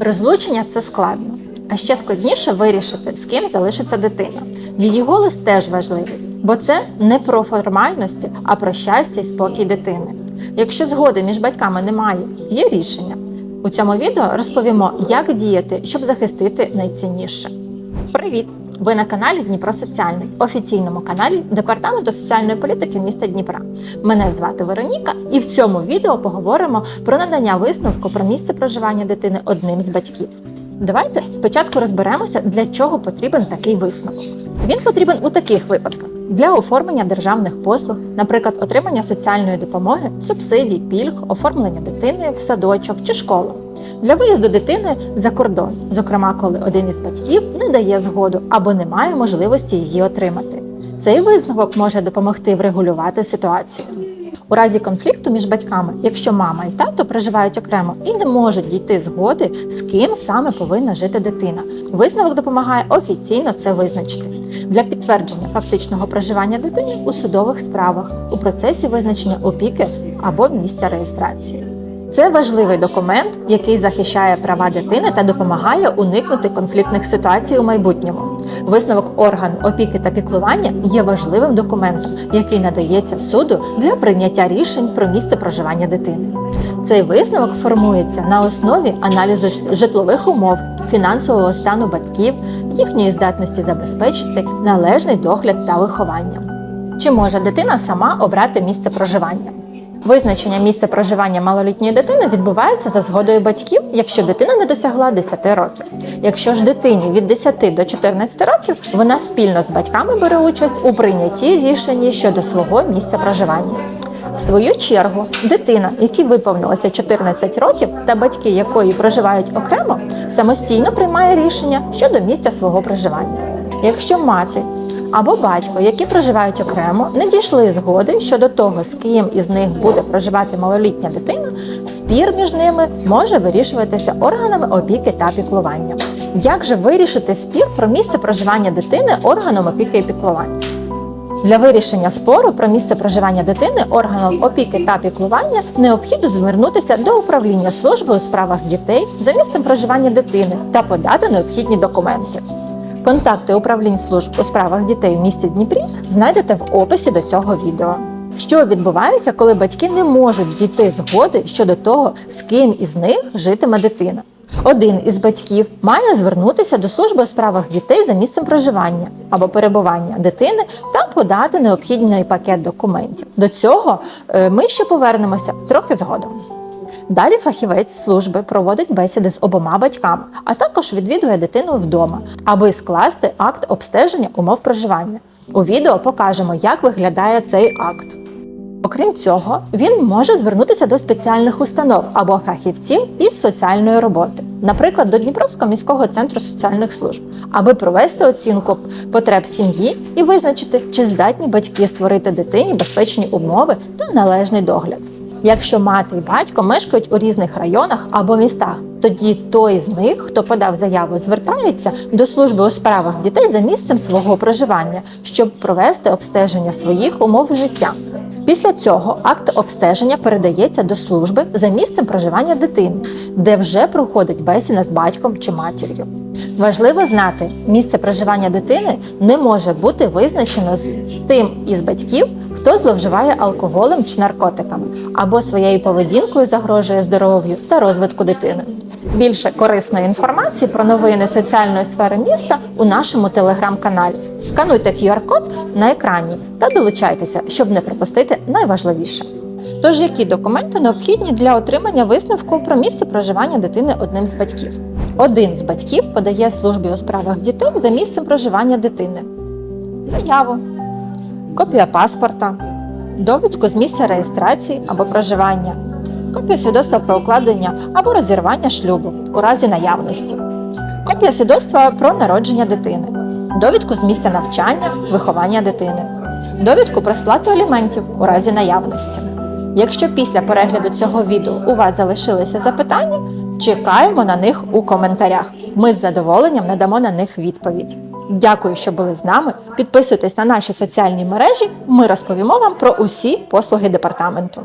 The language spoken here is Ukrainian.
Розлучення це складно, а ще складніше вирішити, з ким залишиться дитина. Її голос теж важливий, бо це не про формальності, а про щастя і спокій дитини. Якщо згоди між батьками немає, є рішення. У цьому відео розповімо, як діяти, щоб захистити найцінніше. Привіт! Ви на каналі Дніпро Соціальний, офіційному каналі Департаменту соціальної політики міста Дніпра. Мене звати Вероніка, і в цьому відео поговоримо про надання висновку про місце проживання дитини одним з батьків. Давайте спочатку розберемося, для чого потрібен такий висновок. Він потрібен у таких випадках: для оформлення державних послуг, наприклад, отримання соціальної допомоги, субсидій, пільг, оформлення дитини в садочок чи школу. Для виїзду дитини за кордон, зокрема, коли один із батьків не дає згоду або не має можливості її отримати. Цей висновок може допомогти врегулювати ситуацію. У разі конфлікту між батьками, якщо мама і тато проживають окремо і не можуть дійти згоди, з ким саме повинна жити дитина. Висновок допомагає офіційно це визначити для підтвердження фактичного проживання дитини у судових справах у процесі визначення опіки або місця реєстрації. Це важливий документ, який захищає права дитини та допомагає уникнути конфліктних ситуацій у майбутньому. Висновок органу опіки та піклування є важливим документом, який надається суду для прийняття рішень про місце проживання дитини. Цей висновок формується на основі аналізу житлових умов, фінансового стану батьків, їхньої здатності забезпечити належний догляд та виховання. Чи може дитина сама обрати місце проживання? Визначення місця проживання малолітньої дитини відбувається за згодою батьків, якщо дитина не досягла 10 років. Якщо ж дитині від 10 до 14 років, вона спільно з батьками бере участь у прийнятті рішення щодо свого місця проживання. В свою чергу, дитина, якій виповнилося 14 років, та батьки якої проживають окремо, самостійно приймає рішення щодо місця свого проживання. Якщо мати або батько, які проживають окремо, не дійшли згоди щодо того, з ким із них буде проживати малолітня дитина, спір між ними може вирішуватися органами опіки та піклування. Як же вирішити спір про місце проживання дитини органом опіки і піклування? Для вирішення спору про місце проживання дитини органом опіки та піклування необхідно звернутися до управління служби у справах дітей за місцем проживання дитини та подати необхідні документи. Контакти управлінь служб у справах дітей в місті Дніпрі знайдете в описі до цього відео. Що відбувається, коли батьки не можуть дійти згоди щодо того, з ким із них житиме дитина? Один із батьків має звернутися до служби у справах дітей за місцем проживання або перебування дитини та подати необхідний пакет документів. До цього е, ми ще повернемося трохи згодом. Далі фахівець служби проводить бесіди з обома батьками, а також відвідує дитину вдома, аби скласти акт обстеження умов проживання. У відео покажемо, як виглядає цей акт. Окрім цього, він може звернутися до спеціальних установ або фахівців із соціальної роботи, наприклад, до Дніпровського міського центру соціальних служб, аби провести оцінку потреб сім'ї і визначити, чи здатні батьки створити дитині безпечні умови та належний догляд. Якщо мати і батько мешкають у різних районах або містах, тоді той з них, хто подав заяву, звертається до служби у справах дітей за місцем свого проживання, щоб провести обстеження своїх умов життя. Після цього акт обстеження передається до служби за місцем проживання дитини, де вже проходить бесіда з батьком чи матір'ю. Важливо знати, місце проживання дитини не може бути визначено з тим із батьків, хто зловживає алкоголем чи наркотиками, або своєю поведінкою загрожує здоров'ю та розвитку дитини. Більше корисної інформації про новини соціальної сфери міста у нашому телеграм-каналі. Скануйте QR-код на екрані та долучайтеся, щоб не пропустити найважливіше. Тож, які документи необхідні для отримання висновку про місце проживання дитини одним з батьків? Один з батьків подає службі у справах дітей за місцем проживання дитини, заяву, копія паспорта, довідку з місця реєстрації або проживання, копія свідоцтва про укладення або розірвання шлюбу у разі наявності, копія свідоцтва про народження дитини, довідку з місця навчання, виховання дитини, довідку про сплату аліментів у разі наявності. Якщо після перегляду цього відео у вас залишилися запитання, чекаємо на них у коментарях. Ми з задоволенням надамо на них відповідь. Дякую, що були з нами. Підписуйтесь на наші соціальні мережі. Ми розповімо вам про усі послуги департаменту.